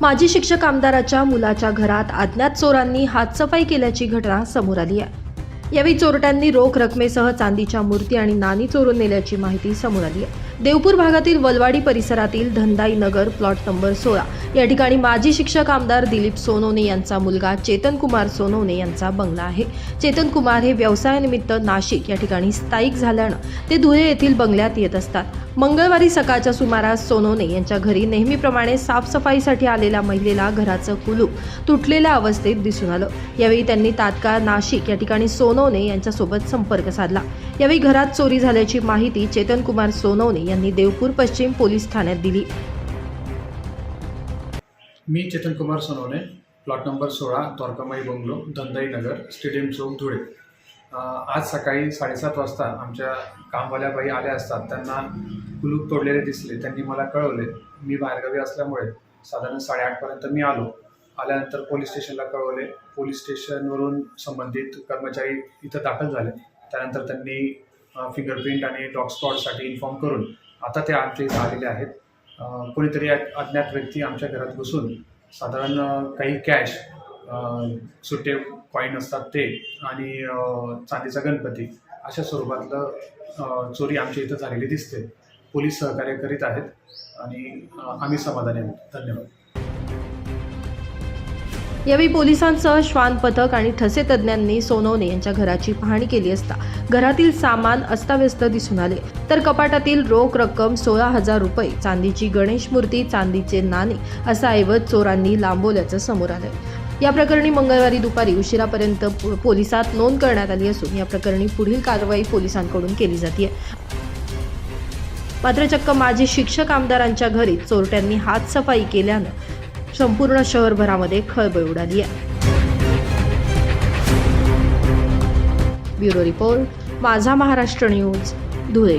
माजी शिक्षक आमदाराच्या मुलाच्या घरात अज्ञात चोरांनी हातसफाई केल्याची घटना समोर आली आहे. यावेळी चोरट्यांनी रोख रकमेसह चांदीच्या मूर्ती आणि नाणी चोरून नेल्याची माहिती समोर आली आहे. देवपूर भागातील वलवाडी परिसरातील धंदाई नगर प्लॉट नंबर सोळा या ठिकाणी माजी शिक्षक आमदार दिलीप सोनवणे यांचा मुलगा चेतन कुमार सोनवणे यांचा बंगला आहे. चेतन कुमार हे व्यवसायानिमित्त नाशिक या ठिकाणी स्थायिक झाल्यानं ते धुळे येथील बंगल्यात येत असतात. मंगळवारी सकाळच्या सुमारास सोनवने यांच्या घरी नेहमीप्रमाणे साफसफाईसाठी आलेल्या महिलेला घराचं कुलूप तुटलेल्या अवस्थेत दिसून आलं. यावेळी त्यांनी तात्काळ नाशिक या ठिकाणी सोनवणे यांच्यासोबत संपर्क साधला. यावेळी घरात चोरी झाल्याची माहिती चेतनकुमार सोनवने सोनवणे यांनी देवपूर पश्चिम पोलीस ठाण्यात दिली. मी चेतन कुमार सोनवणे प्लॉट नंबर सोळा द्वारकामाई बंगलो धंदाई नगर स्टेडियम चौक धुळे. आज सकाळी साडेसात वाजता आमच्या कामवाल्या बाई आल्या असतात. त्यांना कुलूप तोडलेले दिसले. त्यांनी मला कळवले. मी बाहेरगावी असल्यामुळे साधारण साडेआठपर्यंत मी आलो. आल्यानंतर पोलीस स्टेशनला कळवले. पोलीस स्टेशनवरून संबंधित कर्मचारी इथं दाखल झाले. त्यानंतर त्यांनी फिंगरप्रिंट आणि डॉग स्पॉटसाठी इन्फॉर्म करून आता ते आमच्या इथं आलेले आहेत. कोणीतरी अज्ञात व्यक्ती आमच्या घरात घुसून साधारण काही कॅश सुटे कॉईन असतात ते आणि चांदीचा गणपती अशा स्वरूपातलं चोरी आमच्या इथं झालेली दिसते. पोलीस सहकार्य करीत आहेत आणि आम्ही समाधानी आहोत. धन्यवाद. यावेळी पोलिसांसह श्वान पथक आणि ठसे तज्ज्ञांनी सोनवणे यांच्या घराची पाहणी केली असता घरातील सामान अस्ताव्यस्त दिसून आले. तर कपाटातील रोख रक्कम सोळा हजार रुपये चांदीची गणेश मूर्ती चांदीचे नाणे असा ऐवज चोरांनी लांबवल्याचं समोर आलंय. या प्रकरणी मंगळवारी दुपारी उशिरापर्यंत पोलिसात नोंद करण्यात आली असून या प्रकरणी पुढील कारवाई पोलिसांकडून केली जाते मात्र चक्क माजी शिक्षक आमदारांच्या घरी चोरट्यांनी हातसफाई केल्यानं संपूर्ण शहरभरामध्ये खळबळ उडाली आहे. ब्युरो रिपोर्ट माझा महाराष्ट्र न्यूज धुळे.